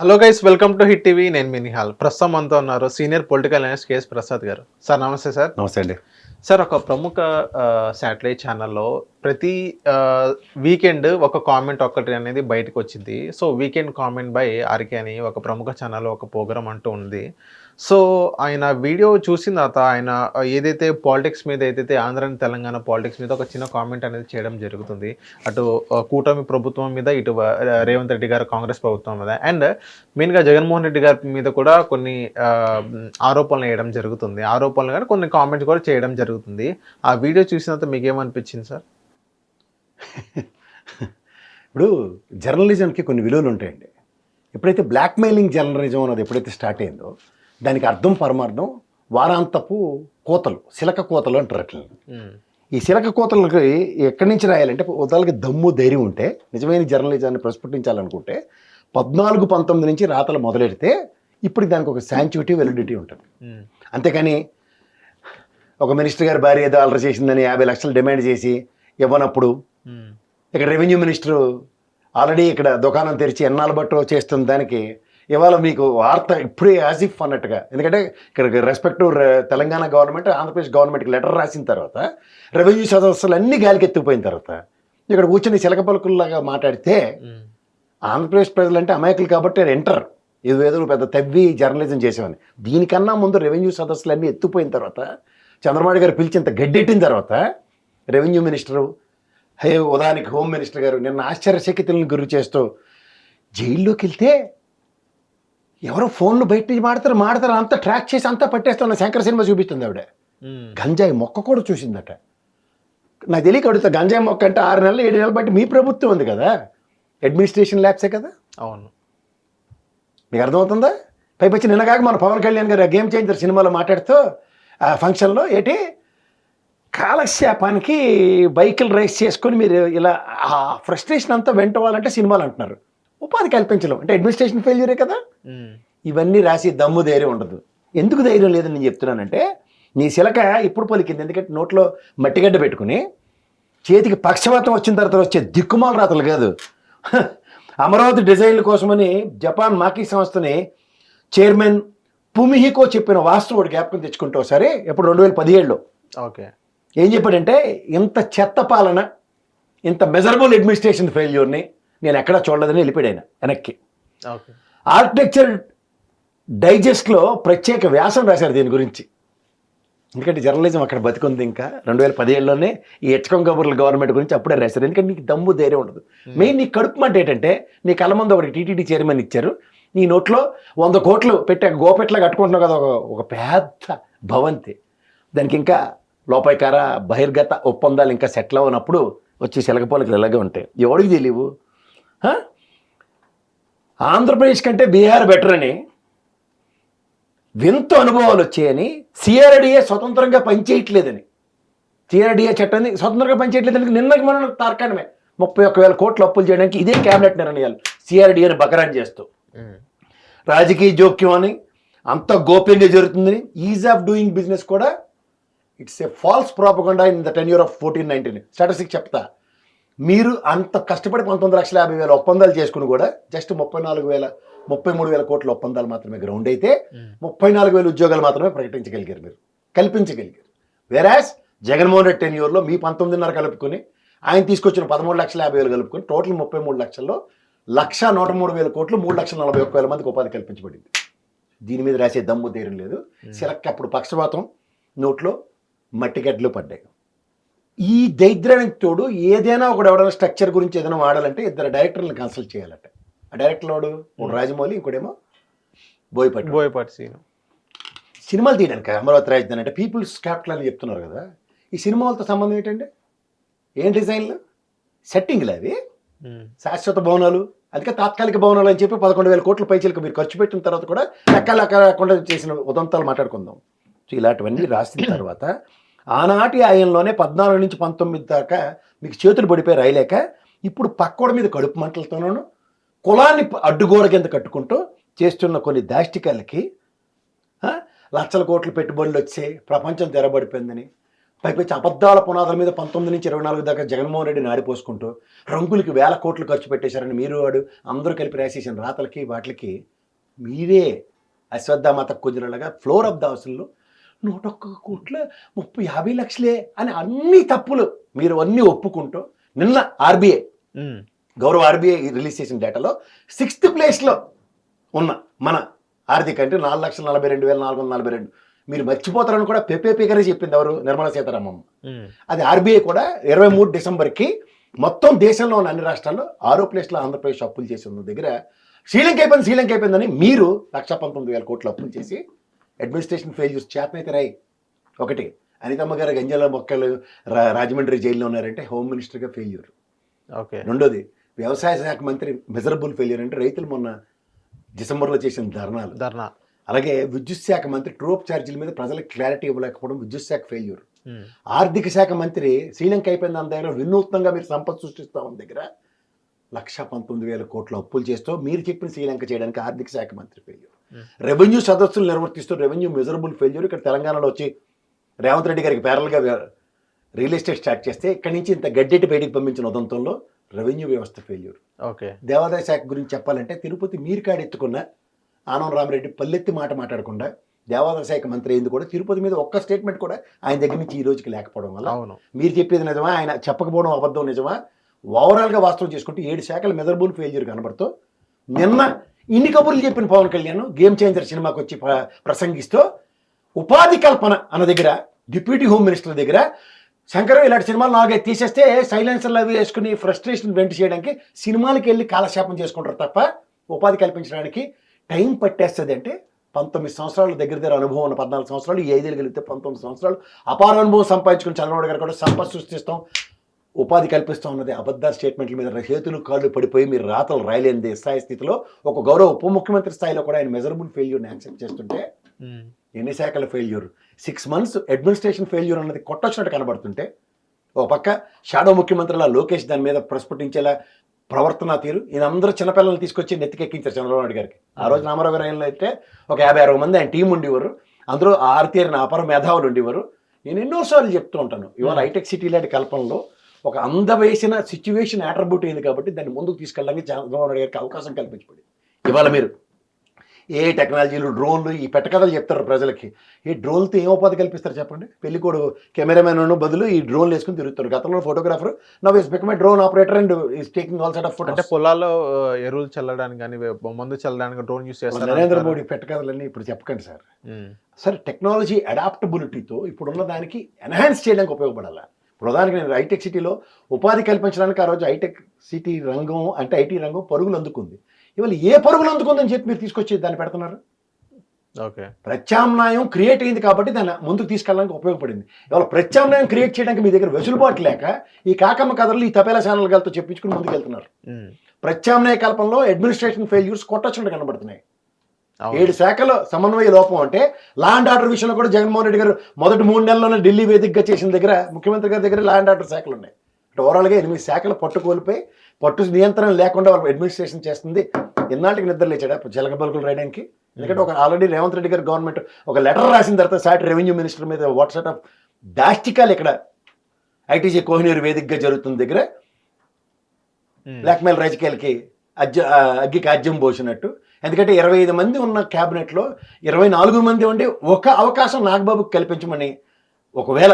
Hello guys welcome to hit TV. నేను మీ నిహాల్. ప్రస్తుతం అంతా ఉన్నారు senior political analyst KS Prasad garu. Sir నమస్తే సార్. నమస్తే అండి. సార్ ఒక ప్రముఖ శాటిలైట్ ఛానల్లో ప్రతి వీకెండ్ ఒక కామెంట్ ఒక్కటి అనేది బయటకు వచ్చింది. So weekend comment by RK అని ఒక ప్రముఖ ఛానల్ ఒక ప్రోగ్రామ్ అంటూ ఉంది. సో ఆయన వీడియో చూసిన తర్వాత ఆయన ఏదైతే పాలిటిక్స్ మీద ఏదైతే ఆంధ్ర అండ్ తెలంగాణ పాలిటిక్స్ మీద ఒక చిన్న కామెంట్ అనేది చేయడం జరుగుతుంది. అటు కూటమి ప్రభుత్వం మీద ఇటు రేవంత్ రెడ్డి గారు కాంగ్రెస్ ప్రభుత్వం మీద. అండ్ మెయిన్గా జగన్మోహన్ రెడ్డి గారి మీద కూడా కొన్ని ఆరోపణలు వేయడం జరుగుతుంది. ఆరోపణలు కానీ కొన్ని కామెంట్స్ కూడా చేయడం జరుగుతుంది. ఆ వీడియో చూసినంత మీకు ఏమనిపించింది సార్? ఇప్పుడు జర్నలిజంకి కొన్ని విలువలు ఉంటాయండి. ఎప్పుడైతే బ్లాక్మెయిలింగ్ జర్నలిజం అన్నది ఎప్పుడైతే స్టార్ట్ అయిందో దానికి అర్థం పరమార్థం వారాంతపు కోతలు సిలక కోతలు అంటారు అట్లా ఈ సిలక కోతలకి ఎక్కడి నుంచి రాయాలంటే ఉదాహరణకి దమ్ము ధైర్యం ఉంటే నిజమైన జర్నలిజాన్ని ప్రస్ఫుటించాలనుకుంటే పద్నాలుగు పంతొమ్మిది నుంచి రాతలు మొదలెడితే ఇప్పుడు దానికి ఒక శాంచుటీ వెలిడిటీ ఉంటుంది. అంతేకాని ఒక మినిస్టర్ గారి భార్య ఏదో అలర చేసిందని యాభై లక్షలు డిమాండ్ చేసి ఇవ్వనప్పుడు ఇక్కడ రెవెన్యూ మినిస్టర్ ఆల్రెడీ ఇక్కడ దుకాణం తెరిచి ఎన్నాళ్ళు బట్టు చేస్తున్న దానికి ఇవాళ మీకు వార్త ఇప్పుడే యాజ్ ఇఫ్ అన్నట్టుగా. ఎందుకంటే ఇక్కడ రెస్పెక్టివ్ తెలంగాణ గవర్నమెంట్ ఆంధ్రప్రదేశ్ గవర్నమెంట్కి లెటర్ రాసిన తర్వాత రెవెన్యూ సదస్సులు అన్ని గాలికి ఎత్తుకుపోయిన తర్వాత ఇక్కడ కూర్చొని చిలక పలుకుల్లాగా మాట్లాడితే ఆంధ్రప్రదేశ్ ప్రజలంటే అమాయకులు కాబట్టి ఎంటర్ ఇది ఏదో నువ్వు పెద్ద తవ్వి జర్నలిజం చేసేవాడిని. దీనికన్నా ముందు రెవెన్యూ సదస్సులన్నీ ఎత్తుపోయిన తర్వాత చంద్రబాబు గారు పిలిచేంత గడ్డెట్టిన తర్వాత రెవెన్యూ మినిస్టరు హే ఉదాహరణకి హోమ్ మినిస్టర్ గారు నిన్న ఆశ్చర్యచకితులను గురి చేస్తూ జైల్లోకి వెళ్తే ఎవరో ఫోన్లు బయట మాడతారు మాడతారు అంతా ట్రాక్ చేసి అంతా పట్టేస్తున్న శంకర సినిమా చూపిస్తుంది ఆవిడ. గంజాయి మొక్క కూడా చూసిందట. నాకు తెలియక అడుగుతా గంజాయి మొక్క అంటే ఆరు నెలలు ఏడు నెలలు బట్టి మీ ప్రభుత్వం ఉంది కదా? అడ్మినిస్ట్రేషన్ ల్యాబ్సే కదా? అవును. మీకు అర్థమవుతుందా? పైపచ్చి నిన్నగాక మన పవన్ కళ్యాణ్ గారు గేమ్ చేంజర్ సినిమాలో మాట్లాడుతూ ఆ ఫంక్షన్లో ఏంటి? కాలక్షేపానికి బైకులు రేస్ చేసుకొని మీరు ఇలా ఆ ఫ్రస్ట్రేషన్ అంతా వెంటవాలంటే సినిమాలు అంటున్నారు. ఉపాధి కల్పించలేం. అంటే అడ్మినిస్ట్రేషన్ ఫెయిల్యూరే కదా. ఇవన్నీ రాసి దమ్ము ధైర్యం ఉండదు. ఎందుకు ధైర్యం లేదని నేను చెప్తున్నానంటే నీ శిలక ఇప్పుడు పలికింది. ఎందుకంటే నోట్లో మట్టిగడ్డ పెట్టుకుని చేతికి పక్షవాతం వచ్చిన తర్వాత వచ్చే దిక్కుమాల రాతలు కాదు. అమరావతి డిజైన్ల కోసమని జపాన్ మాకీ సంస్థని చైర్మన్ పుమిహికో చెప్పిన వాస్తవుడు జ్ఞాపకం తెచ్చుకుంటే ఒకసారి. ఎప్పుడు రెండు వేల పదిహేడులో. ఓకే. ఏం చెప్పాడంటే ఇంత చెత్త పాలన ఇంత మెజరబుల్ అడ్మినిస్ట్రేషన్ ఫెయిల్యూర్ని నేను ఎక్కడా చూడలేదని వెళ్ళిపోయాడు ఆయన వెనక్కి. ఆర్కిటెక్చర్ డైజెస్ట్లో ప్రత్యేక వ్యాసం రాశారు దీని గురించి. ఎందుకంటే జర్నలిజం అక్కడ బతికుంది ఇంకా. రెండు వేల పదిహేడులోనే ఈ హెచ్కం కబుర్ల గవర్నమెంట్ గురించి అప్పుడే రాశారు. ఎందుకంటే నీకు దమ్ము ధైర్యం ఉండదు. మెయిన్ నీ కడుపు మంట ఏంటంటే నీ కళ్ళ ముందు ఒకటి టీటీడీ చైర్మన్ ఇచ్చారు. నీ నోట్లో వంద కోట్లు పెట్టే గోపెట్లా కట్టుకుంటున్నావు కదా ఒక ఒక పెద్ద భవంతి. దానికి ఇంకా లోపాయికార బహిర్గత ఒప్పందాలు ఇంకా సెటిల్ అవ్వనప్పుడు వచ్చి శిలకపోలకి ఇలాగే ఉంటాయి ఎవడికి తెలియవు ఆంధ్రప్రదేశ్ కంటే బీహార్ బెటర్ అని. వింత అనుభవాలు వచ్చాయని సిఆర్డిఏ స్వతంత్రంగా పనిచేయట్లేదని. సిఆర్డిఏ చట్టాన్ని స్వతంత్రంగా పనిచేయట్లేదని నిన్నకి మనం తార్కాణమే. ముప్పై ఒక్క వేల కోట్లు అప్పులు చేయడానికి ఇదే క్యాబినెట్ నిర్ణయాలు సిఆర్డిఏని బకరాన్ చేస్తూ. రాజకీయ జోక్యం అని అంత గోప్యంగా జరుగుతుందని ఈజ్ ఆఫ్ డూయింగ్ బిజినెస్ కూడా it's a false ప్రాపకుండా in the ten year of fourteen nineteen statistic చెప్తా. మీరు అంత కష్టపడి పంతొమ్మిది లక్షల యాభై వేల ఒప్పందాలు చేసుకుని కూడా జస్ట్ ముప్పై నాలుగు వేల ముప్పై మూడు వేల కోట్ల ఒప్పందాలు మాత్రమే గ్రౌండ్ అయితే ఉమ్. ముప్పై నాలుగు వేల ఉద్యోగాలు మాత్రమే ప్రకటించగలిగారు మీరు. కల్పించగలిగారు. వెరాస్ జగన్మోహన్ రెడ్డి టెన్ ఇయర్లో మీ పంతొమ్మిదిన్నర కలుపుకొని ఆయన తీసుకొచ్చిన పదమూడు లక్షల యాభై వేలు కలుపుకొని టోటల్ ముప్పై మూడు లక్షల్లో లక్ష నూట మూడు వేల కోట్లు మూడు లక్షల నలభై ఒక్క వేల మందికి ఉపాధి కల్పించబడింది. దీని మీద రాసే దమ్ము ధైర్యం లేదు. సిలక్ అప్పుడు పక్షపాతం నోట్లో మట్టిగడ్డలు పడ్డాయి. ఈ దైద్రానికి తోడు ఏదైనా ఒకడు ఎవడైనా స్ట్రక్చర్ గురించి ఏదైనా వాడాలంటే ఇద్దరు డైరెక్టర్లను కన్సల్ట్ చేయాలట. ఆ డైరెక్టర్ వాడు ఒకడు రాజమౌళి ఇంకోటేమో బోయపట్టు బోయపాటి సీను. సినిమాలు తీయడానికి అమరావతి రాజధాని అంటే పీపుల్స్ క్యాపిటల్ అని చెప్తున్నారు కదా. ఈ సినిమాలతో సంబంధం ఏంటంటే ఏం డిజైన్లు? సెట్టింగ్లు అవి. శాశ్వత భవనాలు అందుకే తాత్కాలిక భవనాలు అని చెప్పి పదకొండు వేల కోట్ల పైచలకు మీరు ఖర్చు పెట్టిన తర్వాత కూడా లెక్క చేసిన ఉదంతాలు మాట్లాడుకుందాం. సో ఇలాంటివన్నీ రాసిన తర్వాత ఆనాటి ఆయనలోనే పద్నాలుగు నుంచి పంతొమ్మిది దాకా మీకు చేతులు పడిపోయి రాయలేక ఇప్పుడు పక్కోడ మీద కడుపు మంటలతోనూ కులాన్ని అడ్డుగోడ కింద కట్టుకుంటూ చేస్తున్న కొన్ని దాష్టికాలకి లక్షల కోట్ల పెట్టుబడులు వచ్చాయి ప్రపంచం తెరబడిపోయిందని పైపెచ్చి అబద్ధాల పునాదుల మీద పంతొమ్మిది నుంచి ఇరవై నాలుగు దాకా జగన్మోహన్ రెడ్డి నాడిపోసుకుంటూ రంగులకి వేల కోట్లు ఖర్చు పెట్టేశారని మీరు వాడు అందరూ కలిపి రాసేసిన రాతలకి వాటికి మీరే అశ్వత్థామాత కుదిరలాగా ఫ్లోర్ ఆఫ్ ద హౌస్లో నూట ఒక్క కోట్ల ముప్పై యాభై లక్షలే అని అన్ని తప్పులు మీరు అన్నీ ఒప్పుకుంటూ నిన్న ఆర్బీఐ గౌరవ ఆర్బీఐ రిలీజ్ చేసిన డేటాలో సిక్స్త్ ప్లేస్లో ఉన్న మన ఆర్థిక అంటే నాలుగు లక్షల నలభై రెండు వేల నాలుగు వందల నలభై రెండు మీరు మర్చిపోతారని కూడా పెపే పేకరే చెప్పింది ఎవరు? నిర్మలా సీతారామన్ ఉమ్, అది ఆర్బీఐ కూడా ఇరవై మూడు డిసెంబర్కి మొత్తం దేశంలో ఉన్న అన్ని రాష్ట్రాల్లో ఆరో ప్లేస్లో ఆంధ్రప్రదేశ్ అప్పులు చేసి ఉన్న దగ్గర శ్రీలంక అయిపోయింది శ్రీలంక అయిపోయిందని మీరు లక్ష పంతొమ్మిది వేల కోట్లు అప్పులు చేసి అడ్మినిస్ట్రేషన్ ఫెయిల్యూర్స్ చేతనైతే రాయి. ఒకటి అనితమ్మ గారు గంజాల మొక్కలు రాజమండ్రి జైల్లో ఉన్నారంటే హోమ్ మినిస్టర్గా ఫెయిల్యూర్. ఓకే. రెండోది వ్యవసాయ శాఖ మంత్రి మెజరబుల్ ఫెయిల్యూర్ అంటే రైతులు మొన్న డిసెంబర్లో చేసిన ధర్నాలు. ధర్నా. అలాగే విద్యుత్ శాఖ మంత్రి ట్రూప్ ఛార్జీల మీద ప్రజలకు క్లారిటీ ఇవ్వలేకపోవడం విద్యుత్ శాఖ ఫెయిల్యూర్ ఉమ్, ఆర్థిక శాఖ మంత్రి శ్రీలంక అయిపోయిన దగ్గర వినూత్నంగా మీరు సంపద సృష్టిస్తా ఉన్న దగ్గర. లక్ష పంతొమ్మిది వేల కోట్ల అప్పులు చేస్తూ మీరు చెప్పిన శ్రీలంక చేయడానికి ఆర్థిక శాఖ మంత్రి ఫెయిల్యూర్ Hmm. రెవెన్యూ సదస్సులు నిర్వర్తిస్తూ రెవెన్యూ మెజరబుల్ ఫెయిల్యూర్ ఇక్కడ తెలంగాణలో వచ్చి రేవంత్ రెడ్డి గారికి ప్యారల్గా రియల్ ఎస్టేట్ స్టార్ట్ చేస్తే ఇక్కడి నుంచి ఇంత గడ్డెట్టి బయటికి పంపించిన ఉదంతంలో రెవెన్యూ వ్యవస్థ ఫెయిల్యూర్ ఓకే దేవాదాయ శాఖ గురించి చెప్పాలంటే తిరుపతి మీరు కాడెత్తుకున్న ఆనం రామరెడ్డి పల్లెత్తి మాట మాట్లాడకుండా దేవాదాయ శాఖ మంత్రి అయింది కూడా తిరుపతి మీద ఒక్క స్టేట్మెంట్ కూడా ఆయన దగ్గర నుంచి ఈ రోజుకి లేకపోవడం వల్ల అవును. మీరు చెప్పేది నిజమా? ఆయన చెప్పకపోవడం అబద్ధం నిజమా? ఓవరాల్గా వాస్తవం చేసుకుంటే ఏడు శాఖల మెజరబుల్ ఫెయిల్యూర్ కనబడుతూ నిన్న ఇన్ని కబుర్లు చెప్పిన పవన్ కళ్యాణ్ గేమ్ చేంజర్ సినిమాకి వచ్చి ప్ర- ప్రసంగిస్తూ ఉపాధి కల్పన అన్న దగ్గర డిప్యూటీ హోమ్ మినిస్టర్ దగ్గర శంకరం ఇలాంటి సినిమాలు నాలుగే తీసేస్తే సైలెన్సర్లు అవి వేసుకుని ఫ్రస్ట్రేషన్ వెంట చేయడానికి సినిమాలకి వెళ్ళి కాలక్షేపం చేసుకుంటారు తప్ప ఉపాధి కల్పించడానికి టైం పట్టేస్తుంది అంటే పంతొమ్మిది సంవత్సరాలు దగ్గర దగ్గర అనుభవం ఉన్న పద్నాలుగు సంవత్సరాలు ఈ ఐదేళ్ళు కలిగితే పంతొమ్మిది సంవత్సరాలు. అపార అనుభవం సంపాదించుకుని చంద్రబాబు గారు కూడా సంపద సృష్టిస్తాం ఉపాధి కల్పిస్తాం అన్నది అబద్ధ స్టేట్మెంట్ల మీద చేతులు కాళ్ళు పడిపోయి మీరు రాతలు రాయలేని స్థాయి స్థితిలో ఒక గౌరవ ఉప ముఖ్యమంత్రి స్థాయిలో కూడా ఆయన మెజరబుల్ ఫెయిల్యూర్ని యాక్సెప్ట్ చేస్తుంటే ఎన్ని శాఖల failure? Six months administration failure అన్నది కొట్టొచ్చినట్టు కనబడుతుంటే ఓ పక్క షాడో ముఖ్యమంత్రిలా లోకేష్ దాని మీద ప్రస్ఫుటించేలా ప్రవర్తన తీరు. ఈయన అందరూ చిన్నపిల్లల్ని తీసుకొచ్చి నెత్తికెక్కించారు చంద్రబాబు నాయుడు గారికి. ఆ రోజు రామారావు గారు ఆయనలో అయితే ఒక యాభై అరవై మంది ఆయన టీం ఉండేవారు. అందులో ఆరితేరిన అపర మేధావులు ఉండేవారు. నేను ఎన్నోసార్లు చెప్తూ ఉంటాను. ఇవాళ హైటెక్ సిటీ లాంటి కల్పనలో ఒక అందవేసిన సిచ్యువేషన్ యాట్రిబ్యూట్ అయింది కాబట్టి దాన్ని ముందుకు తీసుకెళ్ళడానికి చంద్రబాబు నాయుడు గారికి అవకాశం కల్పించబడింది. ఇవాళ మీరు ఏ టెక్నాలజీలు డ్రోన్లు ఈ పెట్టకథలు చెప్తారు ప్రజలకి. ఈ డ్రోన్లతో ఏం ఉపాధి కల్పిస్తారు చెప్పండి? పెళ్ళికోడు కెమెరామెన్ బదులు ఈ డ్రోన్లు వేసుకుని తిరుగుతారు. గతంలో photographer now is become drone operator and is taking all set of అంటే ఫోటోస్ పొలాల్లో ఎరువులు చల్లడానికి కానీ మందు చల్లడానికి డ్రోన్ యూస్ చేస్తారు నరేంద్ర. మోడీ పెట్టకథలన్నీ ఇప్పుడు చెప్పకండి సార్. సార్ టెక్నాలజీ అడాప్టబిలిటీతో ఇప్పుడున్న దానికి ఎన్హాన్స్ చేయడానికి ఉపయోగపడాలి? ఉదాహరణకి నేను హైటెక్ సిటీలో ఉపాధి కల్పించడానికి ఆ రోజు హైటెక్ సిటీ రంగం అంటే ఐటీ రంగం పరుగులు అందుకుంది. ఇవాళ ఏ పరుగులు అందుకుందని చెప్పి మీరు తీసుకొచ్చి దాన్ని పెడుతున్నారు? ఓకే. ప్రత్యామ్నాయం క్రియేట్ అయింది కాబట్టి దాన్ని ముందుకు తీసుకెళ్ళడానికి ఉపయోగపడింది. ఇవాళ ప్రత్యామ్నాయం క్రియేట్ చేయడానికి మీ దగ్గర వెసులుబాటు లేక ఈ కాకమ్మ కథలు ఈ తపేలా ఛానల్తో చెప్పించుకుని ముందుకు వెళ్తున్నారు. ప్రత్యామ్నాయ కల్పనలో అడ్మినిస్ట్రేషన్ ఫెయిల్యూర్స్ కొట్టొచ్చినట్టు కనబడుతున్నాయి. ఏడు శాఖల సమన్వయ లోపం అంటే లా అండ్ ఆర్డర్ విషయంలో కూడా జగన్మోహన్ రెడ్డి గారు మొదటి మూడు నెలల్లోనే ఢిల్లీ వేదికగా చేసిన దగ్గర ముఖ్యమంత్రి గారి దగ్గర లా అండ్ ఆర్డర్ శాఖలు ఉన్నాయి. అంటే ఓవరాల్గా ఎనిమిది శాఖలు పట్టు కోల్పోయి పట్టు నియంత్రణ లేకుండా వాళ్ళు అడ్మినిస్ట్రేషన్ చేస్తుంది. ఎన్నాళ్ళకి నిద్ర లేచాడా? జలగ బల్గులు రాయడానికి. ఎందుకంటే ఒక ఆల్రెడీ రేవంత్ రెడ్డి గారి గవర్నమెంట్ ఒక లెటర్ రాసిన తర్వాత సాటి రెవెన్యూ మినిస్టర్ మీద వాట్సాప్ ఆఫ్ దాష్టికాలు ఇక్కడ ఐటీసీ కోహినూరు వేదికగా జరుగుతున్న దగ్గర బ్లాక్మెయిల్ రాజకీయాలకి అజ్జ అగ్గికి అజ్యం పోసినట్టు. ఎందుకంటే ఇరవై ఐదు మంది ఉన్న క్యాబినెట్లో ఇరవై నాలుగు మంది ఉండి ఒక అవకాశం నాగబాబుకి కల్పించమని ఒకవేళ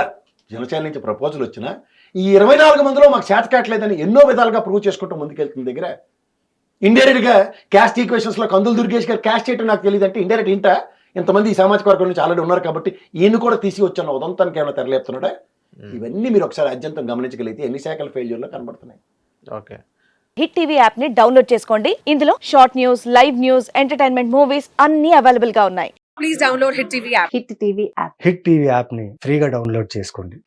జనసేన నుంచి ప్రపోజల్ వచ్చినా ఈ ఇరవై నాలుగు మందిలో మాకు చేత కావట్లేదని ఎన్నో విధాలుగా ప్రూవ్ చేసుకుంటూ ముందుకెళ్తున్న దగ్గర ఇండైరెక్ట్గా క్యాస్ట్ ఈక్వేషన్స్లో కందులు దుర్గేష్ గారు క్యాస్ట్ చేయటం నాకు తెలియదు అంటే ఇండైరెక్ట్ ఇంట ఇంతమంది ఈ సామాజిక వర్గం నుంచి ఆల్రెడీ ఉన్నారు కాబట్టి ఈయన కూడా తీసి వచ్చాను ఉదంతానికి ఏమైనా తెరలేపుతున్నాడా? ఇవన్నీ మీరు ఒకసారి అత్యంతం గమనించగలిగితే ఎన్ని శాఖల ఫెయిల్యూర్లో కనబడుతున్నాయి. ఓకే. హిట్ టీవీ యాప్ని డౌన్లోడ్ చేసుకోండి. ఇందులో short news live news entertainment movies అన్ని అవైలబుల్గా ఉన్నాయి. Please download Hit TV app. Hit TV app hit TV యాప్ని ఫ్రీగా డౌన్లోడ్ చేసుకోండి.